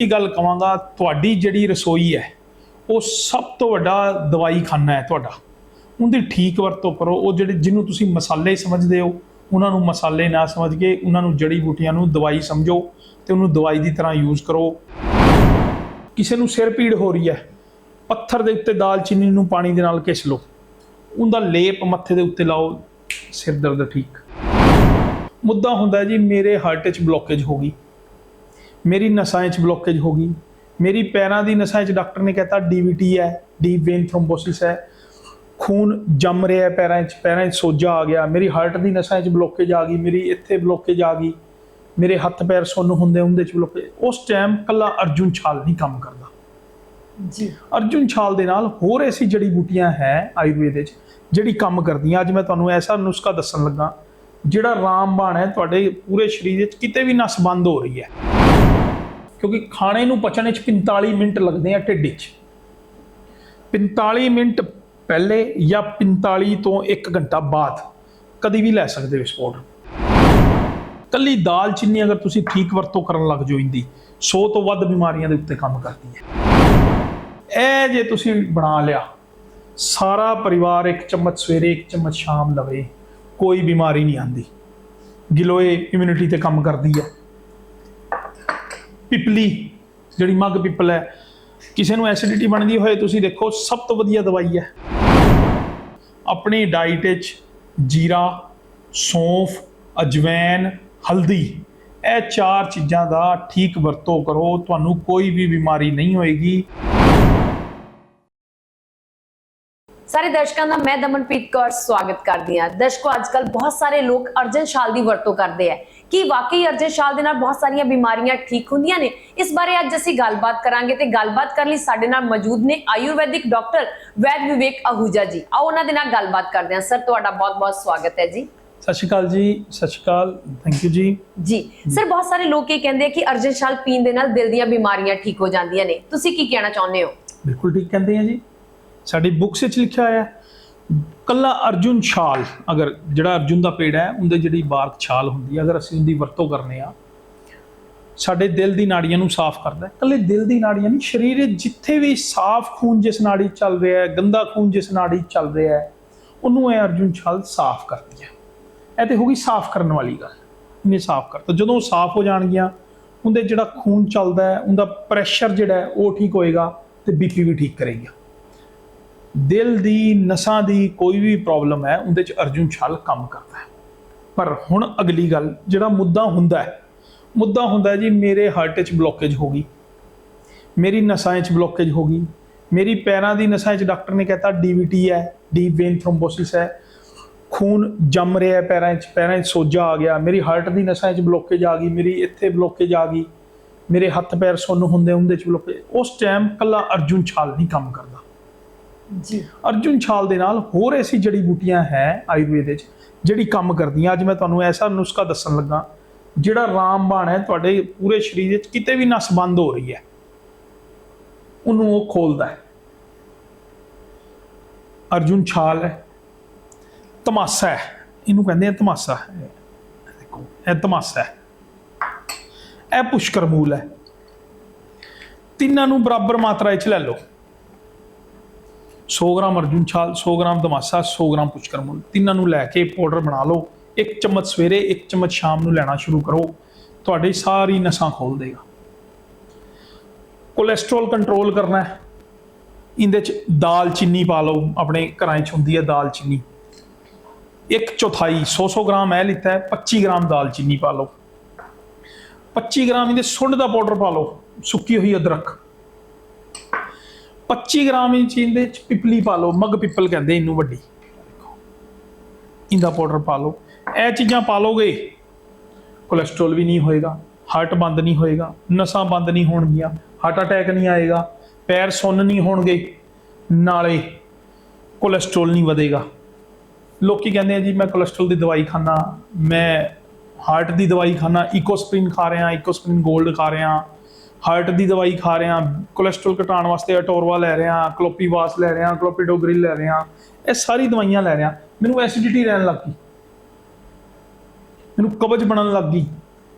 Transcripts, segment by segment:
ਇਹ ਗੱਲ ਕਵਾਂਗਾ, ਤੁਹਾਡੀ ਜਿਹੜੀ ਰਸੋਈ ਹੈ, ਉਹ ਸਭ ਤੋਂ ਵੱਡਾ ਦਵਾਈ ਖਾਨਾ ਹੈ ਤੁਹਾਡਾ। ਉਹਦੀ ਠੀਕ ਵਰਤੋਂ ਕਰੋ, ਉਹ ਜਿਹੜੇ ਜਿਹਨੂੰ ਤੁਸੀਂ ਮਸਾਲੇ ਸਮਝਦੇ ਹੋ, ਉਹਨਾਂ ਨੂੰ ਮਸਾਲੇ ਨਾ ਸਮਝ ਕੇ, ਉਹਨਾਂ ਨੂੰ ਜੜੀ ਬੂਟੀਆਂ ਨੂੰ ਦਵਾਈ ਸਮਝੋ ਤੇ ਉਹਨੂੰ ਦਵਾਈ ਦੀ ਤਰ੍ਹਾਂ ਯੂਜ਼ ਕਰੋ। ਕਿਸੇ ਨੂੰ ਸਿਰ ਪੀੜ ਹੋ ਰਹੀ ਹੈ, ਪੱਥਰ ਦੇ ਉੱਤੇ ਦਾਲਚੀਨੀ ਨੂੰ ਪਾਣੀ ਦੇ ਨਾਲ ਘਿਸ ਲਓ। ਉਹਦਾ ਲੇਪ ਮੱਥੇ ਦੇ ਉੱਤੇ ਲਾਓ, ਸਿਰ ਦਰਦ ਠੀਕ। ਮੁੱਦਾ ਹੁੰਦਾ ਜੀ, ਮੇਰੇ ਹਾਰਟ 'ਚ ਬਲੋਕੇਜ ਹੋ ਗਈ। ਮੇਰੀ ਨਸਾਂ 'ਚ ਬਲੋਕੇਜ ਹੋ ਗਈ। ਮੇਰੀ ਪੈਰਾਂ ਦੀ ਨਸਾਂ 'ਚ ਡਾਕਟਰ ਨੇ ਕਹਿਤਾ ਡੀਵੀਟੀ ਹੈ ਡੀਪ ਵੇਨ ਥ੍ਰੋਮਬੋਸਿਸ ਹੈ। ਖੂਨ ਜੰਮ ਰਿਹਾ ਪੈਰਾਂ 'ਚ ਪੈਰਾਂ 'ਚ ਸੋਜਾ ਆ ਗਿਆ। ਮੇਰੀ ਹਾਰਟ ਦੀ ਨਸਾਂ 'ਚ ਬਲੋਕੇਜ ਆ ਗਈ ਮੇਰੀ ਇੱਥੇ ਬਲੋਕੇਜ ਆ ਗਈ। ਮੇਰੇ ਹੱਥ ਪੈਰ ਸੁੰਨ ਹੁੰਦੇ ਉਹਦੇ 'ਚ ਬਲੋਕੇਜ ਉਸ ਟਾਈਮ ਕੱਲਾ ਅਰਜੁਨ ਛਾਲ ਨਹੀਂ ਕੰਮ ਕਰਦਾ। ਜੀ। ਅਰਜੁਨ ਛਾਲ ਦੇ ਨਾਲ ਹੋਰ ਐਸੀ ਜੜੀ ਬੂਟੀਆਂ ਹੈ ਆਯੁਰਵੇਦ ਵਿੱਚ ਜਿਹੜੀ ਕੰਮ ਕਰਦੀਆਂ। ਅੱਜ ਮੈਂ ਤੁਹਾਨੂੰ ਐਸਾ ਨੁਸਖਾ ਦੱਸਣ ਲੱਗਾ ਜਿਹੜਾ ਰਾਮਬਾਣ ਹੈ ਤੁਹਾਡੇ ਪੂਰੇ ਸਰੀਰ ਵਿੱਚ ਕਿਤੇ ਵੀ ਨਸ ਬੰਦ ਹੋ ਰਹੀ ਹੈ। ਕਿਉਂਕਿ ਖਾਣੇ ਨੂੰ ਪਚਣ ਵਿੱਚ 45 ਮਿੰਟ ਲੱਗਦੇ ਆ ਢਿੱਡ 'ਚ 45 ਮਿੰਟ ਪਹਿਲੇ ਜਾਂ 45 ਤੋਂ 1 ਘੰਟਾ ਬਾਅਦ ਕਦੀ ਵੀ ਲੈ ਸਕਦੇ ਹੋ ਇਸ ਪਾਊਡਰ ਕੱਲੀ ਦਾਲ ਚੀਨੀ ਅਗਰ ਤੁਸੀਂ ਠੀਕ ਵਰਤੋਂ ਕਰਨ ਲੱਗ ਜਾਓ ਇੰਦੀ 100 ਤੋਂ ਵੱਧ ਬਿਮਾਰੀਆਂ ਦੇ ਉੱਤੇ ਕੰਮ ਕਰਦੀ ਹੈ। ਇਹ ਜੇ ਤੁਸੀਂ ਬਣਾ ਲਿਆ, ਸਾਰਾ ਪਰਿਵਾਰ ਇੱਕ ਚਮਚ ਸਵੇਰੇ, ਇੱਕ ਚਮਚ ਸ਼ਾਮ ਲਵੇ, ਕੋਈ ਬਿਮਾਰੀ ਨਹੀਂ ਆਂਦੀ। ਗਿਲੋਏ ਇਮਿਊਨਿਟੀ ਤੇ ਕੰਮ ਕਰਦੀ ਹੈ। ਪਿਪਲੀ, ਜਿਹੜੀ ਮੱਗ ਪਿੱਪਲ ਹੈ। ਕਿਸੇ ਨੂੰ ਐਸਿਡਿਟੀ ਬਣਦੀ ਹੋਏ ਤੁਸੀਂ ਦੇਖੋ, ਸਭ ਤੋਂ ਵਧੀਆ ਦਵਾਈ ਹੈ। ਆਪਣੀ ਡਾਈਟ ਵਿੱਚ ਜੀਰਾ, ਸੌਂਫ, ਅਜਵੈਨ, ਹਲਦੀ, ਇਹ ਚਾਰ ਚੀਜ਼ਾਂ ਦਾ ਠੀਕ ਵਰਤੋਂ ਕਰੋ, ਤੁਹਾਨੂੰ ਕੋਈ ਵੀ ਬਿਮਾਰੀ ਨਹੀਂ ਹੋਏਗੀ। ਸਾਰੇ ਦਰਸ਼ਕਾਂ ਦਾ ਮੈਂ ਦਮਨਪ੍ਰੀਤ ਕੌਰ ਸਵਾਗਤ ਕਰਦੀ ਹਾਂ। ਦਰਸ਼ਕੋ ਅੱਜਕੱਲ ਬਹੁਤ ਸਾਰੇ ਲੋਕ ਅਰਜਨ ਸ਼ਾਲ ਦੀ ਵਰਤੋਂ ਕਰਦੇ ਆ। ਕੀ ਵਾਕਈ ਅਰਜਨ ਸ਼ਾਲ ਦੇ ਨਾਲ ਬਹੁਤ ਸਾਰੀਆਂ ਬਿਮਾਰੀਆਂ ਠੀਕ ਹੁੰਦੀਆਂ ਨੇ? ਇਸ ਬਾਰੇ ਅੱਜ ਅਸੀਂ ਗੱਲਬਾਤ ਕਰਾਂਗੇ ਤੇ ਗੱਲਬਾਤ ਕਰਨ ਲਈ ਸਾਡੇ ਨਾਲ ਮੌਜੂਦ ਨੇ ਆਯੁਰਵੈਦਿਕ ਡਾਕਟਰ ਵੈਦ ਵਿਵੇਕ ਅਹੂਜਾ ਜੀ। ਆਓ ਉਹਨਾਂ ਦੇ ਨਾਲ ਗੱਲਬਾਤ ਕਰਦੇ ਹਾਂ। ਸਰ ਤੁਹਾਡਾ ਬਹੁਤ-ਬਹੁਤ ਸਵਾਗਤ ਹੈ ਜੀ। ਸਤਿ ਸ਼੍ਰੀ ਅਕਾਲ ਜੀ। ਸਤਿ ਸ਼੍ਰੀ ਅਕਾਲ। ਥੈਂਕ ਯੂ ਜੀ। ਜੀ। ਸਰ ਬਹੁਤ ਸਾਰੇ ਲੋਕ ਇਹ ਕਹਿੰਦੇ ਆ ਕਿ ਅਰਜਨ ਸ਼ਾਲ ਪੀਣ ਦੇ ਨਾਲ ਦਿਲ ਦੀਆਂ ਬਿਮਾਰੀਆਂ ਠੀਕ ਹੋ ਜਾਂਦੀਆਂ ਨੇ। ਤੁਸੀਂ ਕੀ ਕਹਿਣਾ ਚਾਹੁੰਦੇ ਹੋ? ਬਿਲਕੁਲ ਠੀਕ ਕਹਿੰਦੇ ਆ ਜੀ। ਸਾਡੀ ਬੁੱਕਸ ਵਿੱਚ ਲਿਖਿਆ ਹੋਇਆ ਹੈ। ਕੱਲਾ ਅਰਜੁਨ ਛਾਲ, ਅਗਰ ਜਿਹੜਾ ਅਰਜੁਨ ਦਾ ਪੇੜ ਹੈ, ਉਹਦੇ ਜਿਹੜੀ ਬਾਰਕ ਛਾਲ ਹੁੰਦੀ ਹੈ, ਅਗਰ ਅਸੀਂ ਉਹਦੀ ਵਰਤੋਂ ਕਰਨੇ ਆ, ਸਾਡੇ ਦਿਲ ਦੀ ਨਾੜੀਆਂ ਨੂੰ ਸਾਫ਼ ਕਰਦਾ ਹੈ। ਕੱਲੇ ਦਿਲ ਦੀ ਨਾੜੀਆਂ ਨਹੀਂ, ਸਰੀਰ ਜਿੱਥੇ ਵੀ ਸਾਫ਼ ਖੂਨ ਜਿਸ ਨਾੜੀ 'ਚ ਚੱਲ ਰਿਹਾ ਹੈ, ਗੰਦਾ ਖੂਨ ਜਿਸ ਨਾੜੀ 'ਚ ਚੱਲ ਰਿਹਾ ਹੈ, ਉਹਨੂੰ ਇਹ ਅਰਜੁਨ ਛਾਲ ਸਾਫ਼ ਕਰਦੀ ਹੈ। ਇਹ ਤੇ ਹੋ ਗਈ ਸਾਫ਼ ਕਰਨ ਵਾਲੀ ਗੱਲ, ਇਹਨੇ ਸਾਫ਼ ਕਰਤਾ। ਜਦੋਂ ਉਹ ਸਾਫ਼ ਹੋ ਜਾਣਗੀਆਂ, ਉਹਦੇ ਜਿਹੜਾ ਖੂਨ ਚੱਲਦਾ ਹੈ, ਉਹਦਾ ਪ੍ਰੈਸ਼ਰ ਜਿਹੜਾ ਉਹ ਠੀਕ ਹੋਏਗਾ ਤੇ ਬੀਪੀ ਵੀ ਠੀਕ ਕਰੇਗਾ। ਦਿਲ ਦੀ ਨਸਾਂ ਦੀ ਕੋਈ ਵੀ ਪ੍ਰੋਬਲਮ ਹੈ, ਉਹਦੇ ਚ ਅਰਜੁਨ ਛਾਲ ਕੰਮ ਕਰਦਾ ਹੈ। ਪਰ ਹੁਣ ਅਗਲੀ ਗੱਲ, ਜਿਹੜਾ ਮੁੱਦਾ ਹੁੰਦਾ ਹੈ, ਮੁੱਦਾ ਹੁੰਦਾ ਜੀ, ਮੇਰੇ ਹਾਰਟ 'ਚ ਬਲੋਕੇਜ ਹੋ ਗਈ, ਮੇਰੀ ਨਸਾਂ 'ਚ ਬਲੋਕੇਜ ਹੋ ਗਈ, ਮੇਰੀ ਪੈਰਾਂ ਦੀ ਨਸਾਂ 'ਚ ਡਾਕਟਰ ਨੇ ਕਹਿਤਾ ਡੀਵੀਟੀ ਹੈ ਡੀਪ ਵੇਨ ਥ੍ਰੋਮਬੋਸਿਸ ਹੈ, ਖੂਨ ਜੰਮ ਰਿਹਾ ਪੈਰਾਂ 'ਚ ਪੈਰਾਂ 'ਚ ਸੋਜਾ ਆ ਗਿਆ, ਮੇਰੀ ਹਾਰਟ ਦੀ ਨਸਾਂ 'ਚ ਬਲੋਕੇਜ ਆ ਗਈ, ਮੇਰੀ ਇੱਥੇ ਬਲੋਕੇਜ ਆ ਗਈ, ਮੇਰੇ ਹੱਥ ਪੈਰ ਸੁੰਨ ਹੁੰਦੇ, ਉਹਦੇ 'ਚ ਬਲੋਕੇਜ ਉਸ ਟਾਈਮ ਕੱਲਾ ਅਰਜੁਨ ਛਾਲ ਨਹੀਂ ਕੰਮ ਕਰਦਾ। ਜੀ। ਅਰਜੁਨ ਛਾਲ ਦੇ ਨਾਲ ਹੋਰ ਐਸੀ ਜੜੀ ਬੂਟੀਆਂ ਹੈ ਆਯੁਰਵੇਦ ਵਿੱਚ ਜਿਹੜੀ ਕੰਮ ਕਰਦੀਆਂ। ਅੱਜ ਮੈਂ ਤੁਹਾਨੂੰ ਐਸਾ ਨੁਸਖਾ ਦੱਸਣ ਲੱਗਾ, ਜਿਹੜਾ ਰਾਮਬਾਣ ਹੈ, ਤੁਹਾਡੇ ਪੂਰੇ ਸਰੀਰ ਵਿੱਚ ਕਿਤੇ ਵੀ ਨਸ ਬੰਦ ਹੋ ਰਹੀ ਹੈ। ਉਹਨੂੰ ਉਹ ਖੋਲਦਾ ਹੈ। ਅਰਜੁਨ ਛਾਲ ਹੈ। ਤਮਾਸਾ ਹੈ। ਇਹਨੂੰ ਕਹਿੰਦੇ ਆ ਤਮਾਸਾ ਇਹ ਦੇਖੋ, ਇਹ ਤਮਾਸਾ ਹੈ। ਇਹ ਪੁਸ਼ਕਰ ਮੂਲ ਹੈ। ਤਿੰਨਾਂ ਨੂੰ ਬਰਾਬਰ ਮਾਤਰਾ ਵਿੱਚ ਲੈ ਲਓ। 100 ਗ੍ਰਾਮ ਅਰਜੁਨ ਛਾਲ 100 ਗ੍ਰਾਮ ਦਮਾਸਾ 100 ਗ੍ਰਾਮ ਪੁਸ਼ਕਰ ਮੂਲ। ਤਿੰਨਾਂ ਨੂੰ ਲੈ ਕੇ ਪਾਊਡਰ ਬਣਾ ਲਓ। ਇੱਕ ਚਮਚ ਸਵੇਰੇ, ਇੱਕ ਚਮਚ ਸ਼ਾਮ ਨੂੰ ਲੈਣਾ ਸ਼ੁਰੂ ਕਰੋ। ਤੁਹਾਡੀ ਸਾਰੀ ਨਸਾਂ ਖੋਲ ਦੇਗਾ। ਕੋਲੇਸਟ੍ਰੋਲ ਕੰਟਰੋਲ ਕਰਨਾ ਹੈ। ਇਹਦੇ ਚ ਦਾਲ ਚੀਨੀ ਪਾ ਲਓ। ਆਪਣੇ ਘਰਾਂ 'ਚ ਹੁੰਦੀ ਹੈ ਦਾਲ ਚੀਨੀ। ਇੱਕ ਚੌਥਾਈ 100-100 ਗ੍ਰਾਮ ਇਹ ਲਿੱਤਾ ਹੈ 25 ਗ੍ਰਾਮ ਦਾਲ ਚੀਨੀ ਪਾ ਲਓ। 25 ਗ੍ਰਾਮ ਇਹਦੇ ਸੁੰਡ ਦਾ ਪਾਊਡਰ ਪਾ ਲਓ। ਸੁੱਕੀ ਹੋਈ ਅਦਰਕ। 25 ਗ੍ਰਾਮ ਇੰਚ ਦੇ ਵਿੱਚ ਪਿਪਲੀ ਪਾ ਲਓ, ਮੱਗ ਪਿੱਪਲ ਕਹਿੰਦੇ ਇਹਨੂੰ ਵੱਡੀ। ਇਹਦਾ ਪਾਊਡਰ ਪਾ ਲਓ। ਇਹ ਚੀਜ਼ਾਂ ਪਾ ਲੋਗੇ ਕੋਲੇਸਟ੍ਰੋਲ ਵੀ ਨਹੀਂ ਹੋਏਗਾ ਹਾਰਟ ਬੰਦ ਨਹੀਂ ਹੋਏਗਾ, ਨਸਾਂ ਬੰਦ ਨਹੀਂ ਹੋਣਗੀਆਂ ਹਾਰਟ ਅਟੈਕ ਨਹੀਂ ਆਏਗਾ, ਪੈਰ ਸੁੰਨ ਨਹੀਂ ਹੋਣਗੇ, ਨਾਲੇ ਕੋਲੇਸਟ੍ਰੋਲ ਨਹੀਂ ਵਧੇਗਾ। ਲੋਕੀ ਕਹਿੰਦੇ ਆ ਜੀ, ਮੈਂ ਕੋਲੇਸਟ੍ਰੋਲ ਦੀ ਦਵਾਈ ਖਾਣਾ ਮੈਂ ਹਾਰਟ ਦੀ ਦਵਾਈ ਖਾਣਾ ਇਕੋਸਪ੍ਰਿਨ ਖਾ ਰਿਹਾ ਇਕੋਸਪ੍ਰਿਨ 골ਡ ਖਾ ਰਿਹਾ ਹਾਰਟ ਦੀ ਦਵਾਈ ਖਾ ਰਿਹਾ ਕੋਲੇਸਟ੍ਰੋਲ ਘਟਾਉਣ ਵਾਸਤੇ ਅਟੋਰਵਾ ਲੈ ਰਿਹਾ ਕਲੋਪੀਵਾਸ ਲੈ ਰਿਹਾ ਕਲੋਪੀਡੋਗ੍ਰਿਲ ਲੈ ਰਿਹਾ ਇਹ ਸਾਰੀ ਦਵਾਈਆਂ ਲੈ ਰਿਹਾ ਮੈਨੂੰ ਐਸਿਡਿਟੀ ਰਹਿਣ ਲੱਗ ਗਈ। ਮੈਨੂੰ ਕਬਜ਼ ਬਣਨ ਲੱਗ ਗਈ।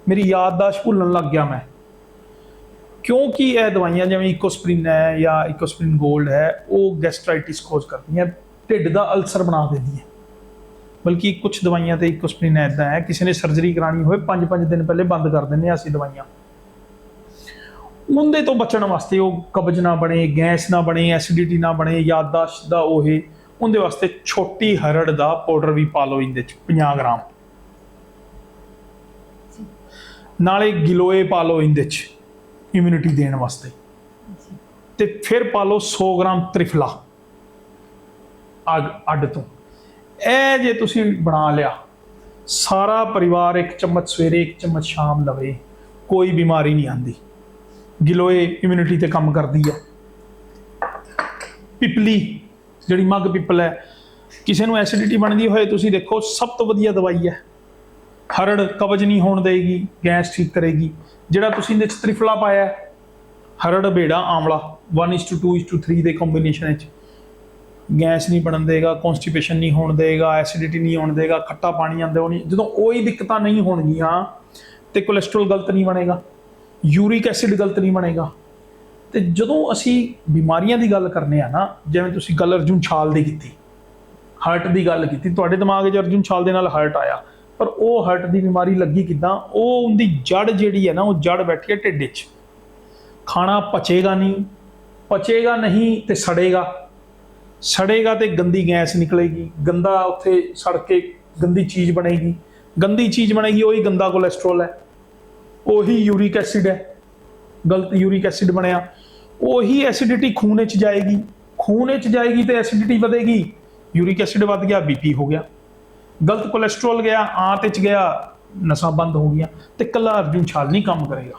ਮੇਰੀ ਯਾਦਦਾਸ਼ਤ ਭੁੱਲਣ ਲੱਗ ਗਿਆ ਮੈਂ। ਕਿਉਂਕਿ ਇਹ ਦਵਾਈਆਂ ਜਿਵੇਂ ਇਕੋਸਪ੍ਰਿਨ ਹੈ ਜਾਂ ਇਕੋਸਪ੍ਰਿਨ 골ਡ ਹੈ, ਉਹ ਗੈਸਟ੍ਰਾਈਟਿਸ ਖੋਜ ਕਰਦੀਆਂ, ਢਿੱਡ ਦਾ ਅਲਸਰ ਬਣਾ ਦਿੰਦੀਆਂ। ਬਲਕਿ ਕੁਝ ਦਵਾਈਆਂ ਤੇ ਇਕੋਸਪ੍ਰਿਨ ਐਦਾਂ ਹੈ, ਕਿਸੇ ਨੇ ਸਰਜਰੀ ਕਰਾਣੀ ਹੋਵੇ 5-5 ਦਿਨ ਪਹਿਲੇ ਬੰਦ ਕਰ ਦਿੰਦੇ ਆ ਅਸੀਂ ਦਵਾਈਆਂ। ਉਹਦੇ ਤੋਂ ਬਚਣ ਵਾਸਤੇ ਉਹ ਕਬਜ਼ ਨਾ ਬਣੇ, ਗੈਸ ਨਾ ਬਣੇ ਐਸਿਡਿਟੀ ਨਾ ਬਣੇ ਯਾਦਦਾਸ਼ਤ ਦਾ ਉਹ ਉਹਦੇ ਵਾਸਤੇ ਛੋਟੀ ਹਰੜ ਦਾ ਪਾਊਡਰ ਵੀ ਪਾ ਲਓ ਇਹਦੇ ਚ 50 ਗ੍ਰਾਮ। ਨਾਲੇ ਗਿਲੋਏ ਪਾ ਲਓ ਇਹਦੇ ਚ ਇਮਿਊਨਿਟੀ ਦੇਣ ਵਾਸਤੇ। ਤੇ ਫਿਰ ਪਾ ਲਓ 100 ਗ੍ਰਾਮ ਤ੍ਰਿਫਲਾ, ਅੱਗ, ਅੱਡ ਤੋਂ। ਇਹ ਜੇ ਤੁਸੀਂ ਬਣਾ ਲਿਆ, ਸਾਰਾ ਪਰਿਵਾਰ ਇੱਕ ਚਮਚ ਸਵੇਰੇ, ਇੱਕ ਚਮਚ ਸ਼ਾਮ ਲਵੇ, ਕੋਈ ਬਿਮਾਰੀ ਨਹੀਂ ਆਂਦੀ। ਗਿਲੋਏ ਇਮਿਊਨਿਟੀ ਤੇ ਕੰਮ ਕਰਦੀ ਹੈ ਪਿਪਲੀ, ਜਿਹੜੀ ਮੱਗ ਪਿੱਪਲ ਹੈ, ਕਿਸੇ ਨੂੰ ਐਸਿਡਿਟੀ ਬਣਦੀ ਹੋਏ ਤੁਸੀਂ ਦੇਖੋ, ਸਭ ਤੋਂ ਵਧੀਆ ਦਵਾਈ ਹੈ। ਹਰੜ ਕਬਜ਼ ਨਹੀਂ ਹੋਣ ਦੇਗੀ, ਗੈਸ ਠੀਕ ਕਰੇਗੀ। ਜਿਹੜਾ ਤੁਸੀਂ ਇਹਦੇ ਚ ਤ੍ਰਿਫਲਾ ਪਾਇਆ ਹਰੜ ਬੇੜਾ ਆਮਲਾ 1:2:3 ਦੇ ਕੰਬੀਨੇਸ਼ਨ ਵਿੱਚ। ਗੈਸ ਨਹੀਂ ਬਣਨ ਦੇਗਾ ਕਨਸਟੀਪੇਸ਼ਨ ਨਹੀਂ ਹੋਣ ਦੇਗਾ ਐਸਿਡਿਟੀ ਨਹੀਂ ਹੋਣ ਦੇਗਾ, ਖੱਟਾ ਪਾਣੀ ਆਉਂਦਾ ਉਹ ਨਹੀਂ, ਜਦੋਂ ਉਹ ਦਿੱਕਤਾਂ ਨਹੀਂ ਹੋਣਗੀਆਂ, ਤੇ ਕੋਲੇਸਟ੍ਰੋਲ ਗਲਤ ਨਹੀਂ ਬਣੇਗਾ। ਯੂਰਿਕ ਐਸਿਡ ਗਲਤ ਨਹੀਂ ਬਣੇਗਾ। ਤੇ ਜਦੋਂ ਅਸੀਂ ਬਿਮਾਰੀਆਂ ਦੀ ਗੱਲ ਕਰਨੇ ਆ ਨਾ, ਜਿਵੇਂ ਤੁਸੀਂ ਗੱਲ ਅਰਜੁਨ ਛਾਲ ਦੀ ਕੀਤੀ ਹਾਰਟ ਦੀ ਗੱਲ ਕੀਤੀ, ਤੁਹਾਡੇ ਦਿਮਾਗ 'ਚ ਅਰਜੁਨ ਛਾਲ ਦੇ ਨਾਲ ਹਾਰਟ ਆਇਆ, ਪਰ ਉਹ ਹਾਰਟ ਦੀ ਬਿਮਾਰੀ ਲੱਗੀ ਕਿਦਾਂ? ਉਹ ਉਹਦੀ ਜੜ ਜਿਹੜੀ ਹੈ ਨਾ, ਉਹ ਜੜ ਬੈਠੀ ਹੈ ਢਿੱਡ 'ਚ। ਖਾਣਾ ਪਚੇਗਾ ਨਹੀਂ ਪਚੇਗਾ ਨਹੀਂ ਤੇ ਸੜੇਗਾ। ਸੜੇਗਾ ਤੇ ਗੰਦੀ ਗੈਸ ਨਿਕਲੇਗੀ, ਗੰਦਾ ਉੱਥੇ ਸੜ ਕੇ ਗੰਦੀ ਚੀਜ਼ ਬਣੇਗੀ। ਗੰਦੀ ਚੀਜ਼ ਬਣੇਗੀ, ਉਹੀ ਗੰਦਾ ਕੋਲੇਸਟ੍ਰੋਲ ਹੈ। ਉਹੀ ਯੂਰਿਕ ਐਸਿਡ ਹੈ। ਗਲਤ ਯੂਰਿਕ ਐਸਿਡ ਬਣਿਆ। ਉਹੀ ਐਸਿਡਿਟੀ ਖੂਨ ਵਿੱਚ ਜਾਏਗੀ। ਖੂਨ ਵਿੱਚ ਜਾਏਗੀ ਤੇ ਐਸਿਡਿਟੀ ਵਧੇਗੀ। ਯੂਰਿਕ ਐਸਿਡ ਵੱਧ ਗਿਆ ਬੀਪੀ ਹੋ ਗਿਆ। ਗਲਤ ਕੋਲੇਸਟ੍ਰੋਲ ਗਿਆ, ਆਂਤ ਵਿੱਚ ਗਿਆ, ਨਸਾਂ ਬੰਦ ਹੋ ਗਈਆਂ ਤੇ ਕੱਲਾ ਅਰਜੁਨ ਛਾਲ ਨਹੀਂ ਕੰਮ ਕਰੇਗਾ।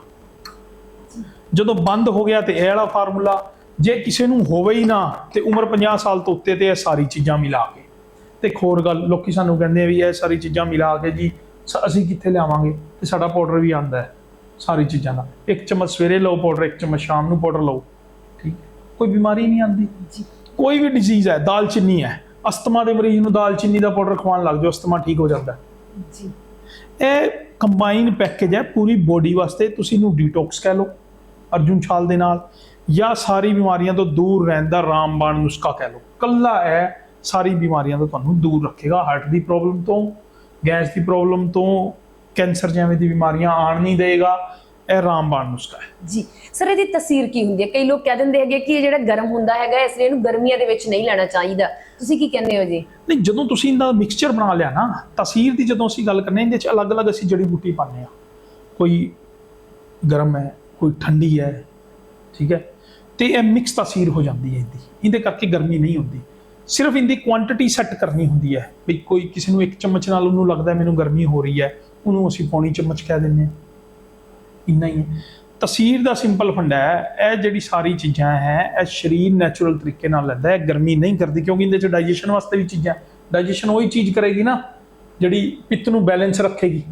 ਜਦੋਂ ਬੰਦ ਹੋ ਗਿਆ ਤੇ ਇਹ ਵਾਲਾ ਫਾਰਮੂਲਾ, ਜੇ ਕਿਸੇ ਨੂੰ ਹੋਵੇ ਹੀ ਨਾ ਤੇ ਉਮਰ 50 ਸਾਲ ਤੋਂ ਉੱਤੇ ਤੇ ਇਹ ਸਾਰੀ ਚੀਜ਼ਾਂ ਮਿਲਾ ਕੇ। ਤੇ ਇੱਕ ਹੋਰ ਗੱਲ, ਲੋਕੀ ਸਾਨੂੰ ਕਹਿੰਦੇ ਆ ਵੀ ਇਹ ਸਾਰੀ ਚੀਜ਼ਾਂ ਮਿਲਾ ਕੇ ਜੀ ਅਸੀਂ ਕਿੱਥੇ ਲਿਆਵਾਂਗੇ? ਤੇ ਸਾਡਾ ਪਾਊਡਰ ਵੀ ਆਂਦਾ ਹੈ ਸਾਰੀ ਚੀਜ਼ਾਂ ਦਾ। ਇੱਕ ਚਮਚ ਸਵੇਰੇ ਲਓ ਪਾਊਡਰ ਇੱਕ ਚਮਚ ਸ਼ਾਮ ਨੂੰ ਪਾਊਡਰ ਲਓ। ਠੀਕ? ਕੋਈ ਬਿਮਾਰੀ ਨਹੀਂ ਆਂਦੀ। ਜੀ। ਕੋਈ ਵੀ ਡਿਜ਼ੀਜ਼ ਹੈ ਦਾਲਚੀਨੀ ਹੈ। ਅਸਥਮਾ ਦੇ ਮਰੀਜ਼ ਨੂੰ ਦਾਲਚੀਨੀ ਦਾ ਪਾਊਡਰ ਖਵਾਉਣ ਲੱਗ ਜਾਓ ਅਸਥਮਾ ਠੀਕ ਹੋ ਜਾਂਦਾ ਹੈ। ਜੀ। ਇਹ ਕੰਬਾਈਨ ਪੈਕੇਜ ਹੈ ਪੂਰੀ ਬੋਡੀ ਵਾਸਤੇ ਤੁਸੀਂ ਇਹਨੂੰ ਡੀਟੌਕਸ ਕਹਿ ਲਓ ਅਰਜੁਨ ਛਾਲ ਦੇ ਨਾਲ ਜਾਂ ਸਾਰੀ ਬਿਮਾਰੀਆਂ ਤੋਂ ਦੂਰ ਰਹਿਣ ਦਾ ਰਾਮਬਾਣ ਨੁਸਖਾ ਕਹਿ ਲਓ। ਕੱਲਾ ਇਹ ਸਾਰੀ ਬਿਮਾਰੀਆਂ ਤੋਂ ਤੁਹਾਨੂੰ ਦੂਰ ਰੱਖੇਗਾ ਹਾਰਟ ਦੀ ਪ੍ਰੋਬਲਮ ਤੋਂ ਗੈਸ ਦੀ ਪ੍ਰੋਬਲਮ ਤੋਂ ਕੈਂਸਰ ਜਿਵੇਂ ਦੀ ਬਿਮਾਰੀਆਂ ਆਣ ਨਹੀਂ ਦੇਗਾ ਇਹ ਰਾਮਬਾਣ ਨੁਸਖਾ ਹੈ। ਜੀ ਸਰ ਇਹਦੀ ਤਸਵੀਰ ਕੀ ਹੁੰਦੀ ਹੈ? ਕਈ ਲੋਕ ਕਹਿ ਦਿੰਦੇ ਹੈਗੇ ਕਿ ਇਹ ਜਿਹੜਾ ਗਰਮ ਹੁੰਦਾ ਹੈਗਾ ਇਸ ਲਈ ਇਹਨੂੰ ਗਰਮੀਆਂ ਦੇ ਵਿੱਚ ਨਹੀਂ ਲੈਣਾ ਚਾਹੀਦਾ। ਤੁਸੀਂ ਕੀ ਕਹਿੰਦੇ ਹੋ ਜੀ? ਨਹੀਂ ਜਦੋਂ ਤੁਸੀਂ ਇਹਦਾ ਮਿਕਸਚਰ ਬਣਾ ਲਿਆ ਨਾ ਤਸੀਰ ਦੀ ਜਦੋਂ ਅਸੀਂ ਗੱਲ ਕਰਨੇ ਇਹਦੇ ਚ ਅਲੱਗ-ਅਲੱਗ ਅਸੀਂ ਜੜੀ ਬੂਟੀ ਪਾਉਂਦੇ ਆ ਕੋਈ ਗਰਮ ਹੈ ਕੋਈ ਠੰਡੀ ਹੈ ਠੀਕ ਹੈ? ਤੇ ਇਹ ਮਿਕਸ ਤਸੀਰ ਹੋ ਜਾਂਦੀ ਹੈ ਇਹਦੀ। ਇਹਦੇ ਕਰਕੇ ਗਰਮੀ ਨਹੀਂ ਹੁੰਦੀ। ਸਿਰਫ ਇਹਦੀ ਕੁਆਂਟੀਟੀ ਸੈੱਟ ਕਰਨੀ ਹੁੰਦੀ ਹੈ। ਵੀ ਕੋਈ ਕਿਸੇ ਨੂੰ ਇੱਕ ਚਮਚ ਨਾਲ ਉਹਨੂੰ ਲੱਗਦਾ ਮੈਨੂੰ ਗਰਮੀ ਹੋ ਰਹੀ ਹੈ ਉਹਨੂੰ ਅਸੀਂ ਪੌਣੀ ਚਮਚ ਕਹਿ ਦਿੰਦੇ ਹਾਂ। ਇੰਨਾ ਹੀ ਹੈ। ਤਸੀਰ ਦਾ ਸਿੰਪਲ ਫੰਡਾ ਹੈ ਇਹ ਜਿਹੜੀ ਸਾਰੀ ਚੀਜ਼ਾਂ ਹੈ ਇਹ ਸਰੀਰ ਨੈਚੁਰਲ ਤਰੀਕੇ ਨਾਲ ਲੈਂਦਾ ਹੈ ਗਰਮੀ ਨਹੀਂ ਕਰਦੀ ਕਿਉਂਕਿ ਇਹਦੇ ਚ ਡਾਈਜੈਸ਼ਨ ਵਾਸਤੇ ਵੀ ਚੀਜ਼ਾਂ। ਡਾਈਜੈਸ਼ਨ ਉਹੀ ਚੀਜ਼ ਕਰੇਗੀ ਨਾ ਜਿਹੜੀ ਪਿੱਤ ਨੂੰ ਬੈਲੈਂਸ ਰੱਖੇਗੀ।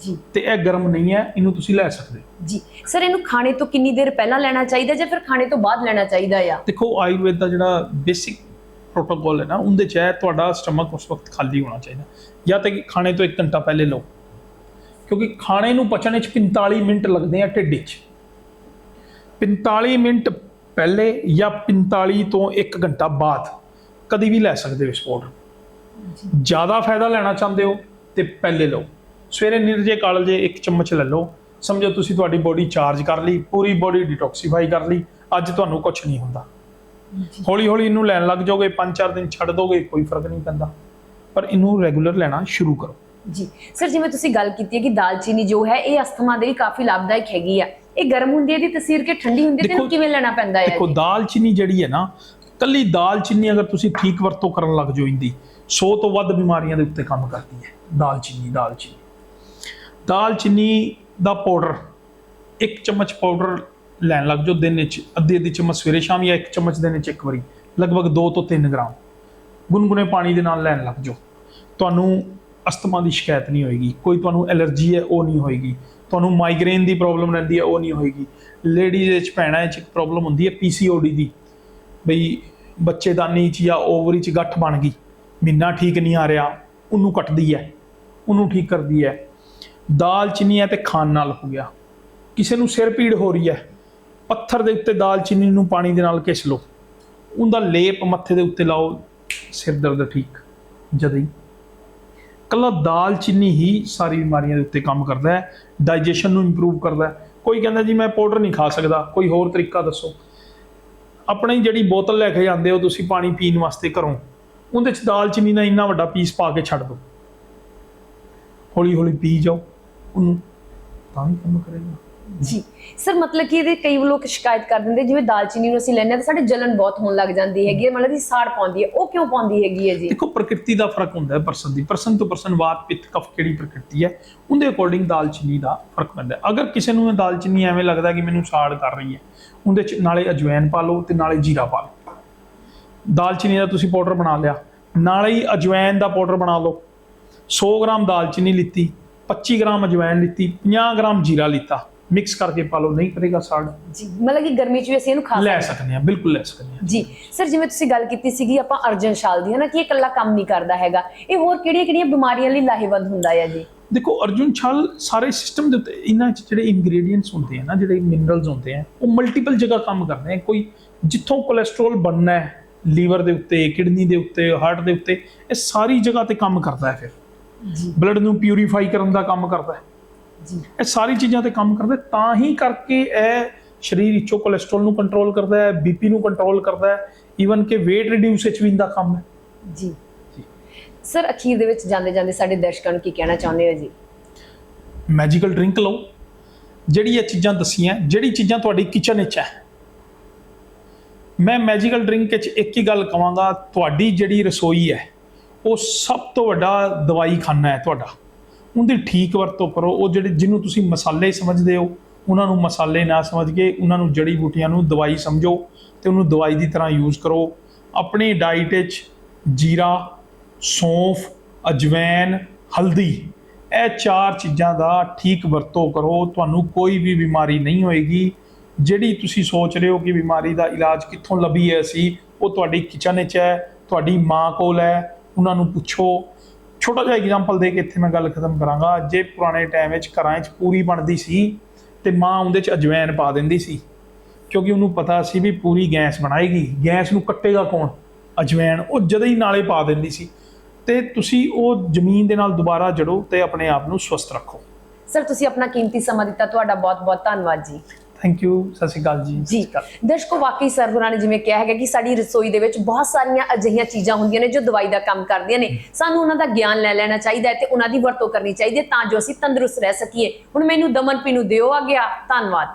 ਜੀ। ਤੇ ਇਹ ਗਰਮ ਨਹੀਂ ਹੈ ਇਹਨੂੰ ਤੁਸੀਂ ਲੈ ਸਕਦੇ ਹੋ। ਜੀ। ਸਰ ਇਹਨੂੰ ਖਾਣੇ ਤੋਂ ਕਿੰਨੀ ਦੇਰ ਪਹਿਲਾਂ ਲੈਣਾ ਚਾਹੀਦਾ ਜਾਂ ਫਿਰ ਖਾਣੇ ਤੋਂ ਬਾਅਦ ਲੈਣਾ ਚਾਹੀਦਾ ਆ? ਦੇਖੋ ਆਯੁਰਵੇਦ ਦਾ ਜਿਹੜਾ ਬੇਸਿਕ ਪ੍ਰੋਟੋਕਾਲ ਹੈ ਨਾ, ਉਹਦੇ ਚ ਹੈ ਤੁਹਾਡਾ ਸਟਮਕ ਉਸ ਵਕਤ ਖਾਲੀ ਹੋਣਾ ਚਾਹੀਦਾ। ਜਾਂ ਤੇ ਖਾਣੇ ਤੋਂ 1 ਘੰਟਾ ਪਹਿਲੇ ਲਓ। ਕਿਉਂਕਿ ਖਾਣੇ ਨੂੰ ਪਚਣ ਵਿੱਚ 45 ਮਿੰਟ ਲੱਗਦੇ ਆ ਢਿੱਡ 'ਚ। 45 ਮਿੰਟ ਪਹਿਲੇ ਜਾਂ 45 ਤੋਂ 1 ਘੰਟਾ ਬਾਅਦ ਕਦੀ ਵੀ ਲੈ ਸਕਦੇ ਹੋ ਇਸ ਪਾਊਡਰ ਜ਼ਿਆਦਾ ਫਾਇਦਾ ਲੈਣਾ ਚਾਹੁੰਦੇ ਹੋ ਤੇ ਪਹਿਲੇ ਲਓ। ਸਵੇਰੇ ਨਿਰਜੇ ਕਾਲਜੇ ਇੱਕ ਚਮਚ ਲੈ ਲਓ। ਸਮਝੋ ਤੁਸੀਂ ਤੁਹਾਡੀ ਬੋਡੀ ਚਾਰਜ ਕਰ ਲਈ, ਪੂਰੀ ਬੋਡੀ ਡਿਟੌਕਸੀਫਾਈ ਕਰ ਲਈ। ਅੱਜ ਤੁਹਾਨੂੰ ਕੁਝ ਨਹੀਂ ਹੁੰਦਾ। ਹੌਲੀ ਹੌਲੀ ਇਹਨੂੰ ਲੈਣ ਲੱਗ ਜਾਓਗੇ 5-4 ਦਿਨ ਛੱਡ ਦੋਗੇ ਕੋਈ ਫ਼ਰਕ ਨਹੀਂ ਪੈਂਦਾ। ਪਰ ਇਹਨੂੰ ਰੈਗੂਲਰ ਲੈਣਾ ਸ਼ੁਰੂ ਕਰੋ। ਜੀ। ਸਰ ਜਿਵੇਂ ਤੁਸੀਂ ਗੱਲ ਕੀਤੀ ਹੈ ਕਿ ਦਾਲਚੀਨੀ ਜੋ ਹੈ ਇਹ ਅਸਥਮਾ ਦੇ ਲਈ ਕਾਫੀ ਲਾਭਦਾਇਕ ਹੈਗੀ ਆ। ਇਹ ਗਰਮ ਹੁੰਦੀ ਹੈ ਦੀ ਤਸੀਰ ਕਿ ਠੰਡੀ ਹੁੰਦੀ ਹੈ ਤੇ ਕਿਵੇਂ ਲੈਣਾ ਪੈਂਦਾ ਹੈ ਦੇਖੋ ਦਾਲਚੀਨੀ ਜਿਹੜੀ ਹੈ ਨਾ ਕੱਲੀ ਦਾਲਚੀਨੀ ਅਗਰ ਤੁਸੀਂ ਠੀਕ ਵਰਤੋਂ ਕਰਨ ਲੱਗ ਜਾਓ ਇੰਦੀ 100 ਤੋਂ ਵੱਧ ਬਿਮਾਰੀਆਂ ਦੇ ਉੱਤੇ ਕੰਮ ਕਰਦੀ ਹੈ ਦਾਲਚੀਨੀ ਦਾਲਚੀਨੀ। ਦਾਲਚੀਨੀ ਦਾ ਪਾਊਡਰ ਇੱਕ ਚਮਚ ਪਾਊਡਰ ਲੈਣ ਲੱਗ ਜਾਓ ਦਿਨ ਵਿੱਚ, ਅੱਧੀ ਅੱਧੀ ਚਮਚ ਸਵੇਰੇ, ਸ਼ਾਮ ਜਾਂ ਇੱਕ ਚਮਚ ਦਿਨ ਵਿੱਚ ਇੱਕ ਵਾਰੀ, ਲਗਭਗ 2 ਤੋਂ 3 ਗ੍ਰਾਮ। ਗੁਨਗੁਨੇ ਪਾਣੀ ਦੇ ਨਾਲ ਲੈਣ ਲੱਗ ਜਾਓ। ਤੁਹਾਨੂੰ ਅਸਥਮਾ ਦੀ ਸ਼ਿਕਾਇਤ ਨਹੀਂ ਹੋਏਗੀ, ਕੋਈ ਤੁਹਾਨੂੰ ਐਲਰਜੀ ਹੈ, ਉਹ ਨਹੀਂ ਹੋਏਗੀ। ਤੁਹਾਨੂੰ ਮਾਈਗ੍ਰੇਨ ਦੀ ਪ੍ਰੋਬਲਮ ਰਹਿੰਦੀ ਹੈ, ਉਹ ਨਹੀਂ ਹੋਏਗੀ। ਲੇਡੀਜ਼ ਵਿੱਚ, ਭੈਣਾਂ ਵਿੱਚ ਇੱਕ ਪ੍ਰੋਬਲਮ ਹੁੰਦੀ ਹੈ ਪੀਸੀਓਡੀ ਦੀ। ਬਈ ਬੱਚੇਦਾਨੀ ਚ ਜਾਂ ਓਵਰੀ ਚ ਗੱਠ ਬਣ ਗਈ, ਮਹੀਨਾ ਠੀਕ ਨਹੀਂ ਆ ਰਿਹਾ, ਉਹਨੂੰ ਕੱਟਦੀ ਹੈ, ਉਹਨੂੰ ਠੀਕ ਕਰਦੀ ਹੈ। ਦਾਲ ਚੀਨੀ ਹੈ ਤੇ ਖਾਣ ਨਾਲ ਹੋ ਗਿਆ। ਕਿਸੇ ਨੂੰ ਸਿਰ ਪੀੜ ਹੋ ਰਹੀ ਹੈ ਪੱਥਰ ਦੇ ਉੱਤੇ ਦਾਲਚੀਨੀ ਨੂੰ ਪਾਣੀ ਦੇ ਨਾਲ ਘਿਸ ਲਓ। ਉਹਦਾ ਲੇਪ ਮੱਥੇ ਦੇ ਉੱਤੇ ਲਾਓ, ਸਿਰ ਦਰਦ ਠੀਕ। ਜਦ ਹੀ। ਕੱਲਾ ਦਾਲਚੀਨੀ ਹੀ ਸਾਰੀ ਬਿਮਾਰੀਆਂ ਦੇ ਉੱਤੇ ਕੰਮ ਕਰਦਾ ਹੈ ਡਾਈਜੈਸ਼ਨ ਨੂੰ ਇੰਪਰੂਵ ਕਰਦਾ ਹੈ। ਕੋਈ ਕਹਿੰਦਾ ਜੀ ਮੈਂ ਪਾਊਡਰ ਨਹੀਂ ਖਾ ਸਕਦਾ, ਕੋਈ ਹੋਰ ਤਰੀਕਾ ਦੱਸੋ। ਆਪਣੀ ਜਿਹੜੀ ਬੋਤਲ ਲੈ ਕੇ ਜਾਂਦੇ ਹੋ ਤੁਸੀਂ ਪਾਣੀ ਪੀਣ ਵਾਸਤੇ ਘਰੋਂ, ਉਹਦੇ ਚ ਦਾਲਚੀਨੀ ਦਾ ਇੰਨਾ ਵੱਡਾ ਪੀਸ ਪਾ ਕੇ ਛੱਡ ਦਿਓ ਹੌਲੀ ਹੌਲੀ ਪੀ ਜਾਓ ਉਹਨੂੰ, ਤਾਂ ਹੀ ਕੰਮ ਕਰੇਗਾ। ਜੀ। ਸਰ, ਮਤਲਬ ਕਿ ਇਹਦੇ ਕਈ ਲੋਕ ਸ਼ਿਕਾਇਤ ਕਰ ਦਿੰਦੇ, ਜਿਵੇਂ ਦਾਲਚੀਨੀ ਨੂੰ ਅਸੀਂ ਲੈਂਦੇ ਹਾਂ ਤਾਂ ਸਾਡੇ ਜਲਨ ਬਹੁਤ ਹੋਣ ਲੱਗ ਜਾਂਦੀ ਹੈਗੀ ਹੈ, ਮਤਲਬ ਦੀ ਸਾੜ ਪਾਉਂਦੀ ਹੈ। ਉਹ ਕਿਉਂ ਪਾਉਂਦੀ ਹੈਗੀ ਹੈ ਜੀ? ਦੇਖੋ, ਪ੍ਰਕਿਰਤੀ ਦਾ ਫ਼ਰਕ ਹੁੰਦਾ ਹੈ ਪਰਸਨ ਦੀ। ਪਰਸਨ ਤੋਂ ਪਰਸਨ ਵਾਤ ਪਿੱਤ ਕਫ ਕਿਹੜੀ ਪ੍ਰਕਿਰਤੀ ਹੈ, ਉਹਦੇ ਅਕੋਰਡਿੰਗ ਦਾਲਚੀਨੀ ਦਾ ਫ਼ਰਕ ਪੈਂਦਾ ਅਗਰ ਕਿਸੇ ਨੂੰ ਦਾਲਚੀਨੀ ਐਵੇਂ ਲੱਗਦਾ ਕਿ ਮੈਨੂੰ ਸਾੜ ਕਰ ਰਹੀ ਹੈ, ਉਹਦੇ ਚ ਨਾਲੇ ਅਜਵਾਇਨ ਪਾ ਲਓ ਤੇ ਨਾਲੇ ਜੀਰਾ ਪਾ ਲਓ। ਦਾਲਚੀਨੀ ਦਾ ਤੁਸੀਂ ਪਾਊਡਰ ਬਣਾ ਲਿਆ, ਨਾਲੇ ਹੀ ਅਜਵਾਇਨ ਦਾ ਪਾਊਡਰ ਬਣਾ ਲਓ। 100 ਗ੍ਰਾਮ ਦਾਲਚੀਨੀ ਲਿੱਤੀ 25 ਗ੍ਰਾਮ ਅਜਵਾਇਨ ਲਿੱਤੀ 50 ਗ੍ਰਾਮ ਜੀਰਾ ਲਿੱਤਾ। ਮਿਕਸ ਕਰਕੇ ਪਾ ਲਓ ਨਹੀਂ ਕਰੇਗਾ ਸਾੜ। ਜੀ ਮਤਲਬ ਕਿ ਗਰਮੀ 'ਚ ਵੀ ਅਸੀਂ ਇਹਨੂੰ ਖਾ ਲੈ ਸਕਦੇ ਹਾਂ। ਬਿਲਕੁਲ ਲੈ ਸਕਦੇ ਹਾਂ। ਜੀ ਸਰ ਜਿਵੇਂ ਤੁਸੀਂ ਗੱਲ ਕੀਤੀ ਸੀਗੀ ਆਪਾਂ ਅਰਜਨ ਸ਼ਾਲ ਦੀ ਹੈ ਨਾ ਕਿ ਇਹ ਇਕੱਲਾ ਕੰਮ ਨਹੀਂ ਕਰਦਾ ਹੈਗਾ। ਇਹ ਹੋਰ ਕਿਹੜੀਆਂ-ਕਿਹੜੀਆਂ ਬਿਮਾਰੀਆਂ ਲਈ ਲਾਹੇਵੰਦ ਹੁੰਦਾ ਹੈ ਜੀ? ਦੇਖੋ ਅਰਜੁਨ ਛਲ ਸਾਰੇ ਸਿਸਟਮ ਦੇ ਉੱਤੇ ਇਹਨਾਂ 'ਚ ਜਿਹੜੇ ਇੰਗਰੀਡੀਅੰਟਸ ਹੁੰਦੇ ਆ ਨਾ ਜਿਹੜੇ ਮਿਨਰਲਸ ਹੁੰਦੇ ਆ ਉਹ ਮਲਟੀਪਲ ਜਗ੍ਹਾ ਕੰਮ ਕਰਦੇ ਆ। ਕੋਈ ਜਿੱਥੋਂ ਕੋਲੇਸਟ੍ਰੋਲ ਬਣਨਾ ਹੈ ਲੀਵਰ ਦੇ ਉੱਤੇ ਕਿਡਨੀ ਦੇ ਉੱਤੇ ਹਾਰਟ ਦੇ ਉੱਤੇ ਇਹ ਸਾਰੀ ਜਗ੍ਹਾ ਤੇ ਕੰਮ ਕਰਦਾ ਹੈ ਫਿਰ। ਬਲੱਡ ਨੂੰ ਪਿਊਰੀਫਾਈ ਕਰਨ ਦਾ ਕੰਮ ਕਰਦਾ ਹੈ। ਇਹ ਸਾਰੀ ਚੀਜ਼ਾਂ ਤੇ ਕੰਮ ਕਰਦਾ ਤਾਂ ਹੀ ਕਰਕੇ ਇਹ ਸਰੀਰ ਵਿੱਚੋਂ ਕੋਲੇਸਟ੍ਰੋਲ ਨੂੰ ਕੰਟਰੋਲ ਕਰਦਾ ਹੈ ਬੀਪੀ ਨੂੰ ਕੰਟਰੋਲ ਕਰਦਾ ਹੈ ਈਵਨ ਕਿ weight reduce ਵਿੱਚ ਵੀ ਇਹਦਾ ਕੰਮ ਹੈ। ਜੀ। ਸਰ ਅਖੀਰ ਦੇ ਵਿੱਚ ਜਾਂਦੇ ਜਾਂਦੇ ਸਾਡੇ ਦਰਸ਼ਕਾਂ ਨੂੰ ਕੀ ਕਹਿਣਾ ਚਾਹੁੰਦੇ ਹੋ ਜੀ? ਮੈਜੀਕਲ ਡਰਿੰਕ ਲਓ। ਜਿਹੜੀ ਇਹ ਚੀਜ਼ਾਂ ਦਸੀਆਂ ਜਿਹੜੀ ਚੀਜ਼ਾਂ ਤੁਹਾਡੀ ਕਿਚਨ ਵਿੱਚ ਹੈ। ਮੈਂ ਮੈਜੀਕਲ ਡਰਿੰਕ ਵਿੱਚ ਇੱਕ ਹੀ ਗੱਲ ਕਵਾਂਗਾ ਤੁਹਾਡੀ ਜਿਹੜੀ ਰਸੋਈ ਹੈ ਉਹ ਸਭ ਤੋਂ ਵੱਡਾ ਦਵਾਈ ਖਾਨਾ ਹੈ ਤੁਹਾਡਾ। ਉਹਦੀ ਠੀਕ ਵਰਤੋਂ ਕਰੋ, ਉਹ ਜਿਹੜੇ ਜਿਹਨੂੰ ਤੁਸੀਂ ਮਸਾਲੇ ਸਮਝਦੇ ਹੋ, ਉਹਨਾਂ ਨੂੰ ਮਸਾਲੇ ਨਾ ਸਮਝ ਕੇ ਉਹਨਾਂ ਨੂੰ ਜੜੀ ਬੂਟੀਆਂ ਨੂੰ ਦਵਾਈ ਸਮਝੋ ਤੇ ਉਹਨੂੰ ਦਵਾਈ ਦੀ ਤਰ੍ਹਾਂ ਯੂਜ਼ ਕਰੋ। ਆਪਣੀ ਡਾਈਟ ਵਿੱਚ ਜੀਰਾ, ਸੌਂਫ, ਅਜਵੈਨ, ਹਲਦੀ, ਇਹ ਚਾਰ ਚੀਜ਼ਾਂ ਦਾ ਠੀਕ ਵਰਤੋਂ ਕਰੋ। ਤੁਹਾਨੂੰ ਕੋਈ ਵੀ ਬਿਮਾਰੀ ਨਹੀਂ ਹੋਏਗੀ। ਜਿਹੜੀ ਤੁਸੀਂ ਸੋਚ ਰਹੇ ਹੋ ਕਿ ਬਿਮਾਰੀ ਦਾ ਇਲਾਜ ਕਿੱਥੋਂ ਲੱਭੀਏ ਅਸੀਂ, ਉਹ ਤੁਹਾਡੀ ਕਿਚਨ ਵਿੱਚ ਹੈ, ਤੁਹਾਡੀ ਮਾਂ ਕੋਲ ਹੈ, ਉਹਨਾਂ ਨੂੰ ਪੁੱਛੋ। ਛੋਟਾ ਜਿਹਾ ਐਗਜ਼ਾਮਪਲ ਦੇ ਕੇ ਇੱਥੇ ਮੈਂ ਗੱਲ ਖਤਮ ਕਰਾਂਗਾ। ਜੇ ਪੁਰਾਣੇ ਟਾਈਮ ਵਿੱਚ ਘਰਾਂ 'ਚ ਪੂਰੀ ਬਣਦੀ ਸੀ ਤੇ ਮਾਂ ਉਹਦੇ 'ਚ ਅਜਵੈਨ ਪਾ ਦਿੰਦੀ ਸੀ, ਕਿਉਂਕਿ ਉਹਨੂੰ ਪਤਾ ਸੀ ਵੀ ਪੂਰੀ ਗੈਸ ਬਣਾਏਗੀ। ਗੈਸ ਨੂੰ ਕੱਟੇਗਾ ਕੌਣ? ਅਜਵੈਨ। ਉਹ ਜਦੋਂ ਹੀ ਨਾਲੇ ਪਾ ਦਿੰਦੀ ਸੀ। ਤੇ ਤੁਸੀਂ ਉਹ ਜ਼ਮੀਨ ਦੇ ਨਾਲ ਦੁਬਾਰਾ ਜੜੋ ਤੇ ਆਪਣੇ ਆਪ ਨੂੰ ਸਵਸਥ ਰੱਖੋ। ਸਰ ਤੁਸੀਂ ਆਪਣਾ ਕੀਮਤੀ ਸਮਾਂ ਦਿੱਤਾ। ਤੁਹਾਡਾ ਬਹੁਤ-ਬਹੁਤ ਧੰਨਵਾਦ ਜੀ। ਥੈਂਕ ਯੂ ਸਤਿ ਸ਼੍ਰੀ ਅਕਾਲ ਜੀ। ਜੀ। ਦਰਸ਼ਕੋ ਵਾਕਈ ਸਰ ਹੋਰਾਂ ਨੇ ਜਿਵੇਂ ਕਿਹਾ ਹੈਗਾ ਕਿ ਸਾਡੀ ਰਸੋਈ ਦੇ ਵਿੱਚ ਬਹੁਤ ਸਾਰੀਆਂ ਅਜਿਹੀਆਂ ਚੀਜ਼ਾਂ ਹੁੰਦੀਆਂ ਨੇ ਜੋ ਦਵਾਈ ਦਾ ਕੰਮ ਕਰਦੀਆਂ ਨੇ। ਸਾਨੂੰ ਉਹਨਾਂ ਦਾ ਗਿਆਨ ਲੈ ਲੈਣਾ ਚਾਹੀਦਾ ਹੈ ਤੇ ਉਹਨਾਂ ਦੀ ਵਰਤੋਂ ਕਰਨੀ ਚਾਹੀਦੀ ਹੈ ਤਾਂ ਜੋ ਅਸੀਂ ਤੰਦਰੁਸਤ ਰਹਿ ਸਕੀਏ। ਹੁਣ ਮੈਨੂੰ ਦਮਨ ਪੀ ਨੂੰ ਦਿਓ ਆ। ਗਿਆ ਧੰਨਵਾਦ।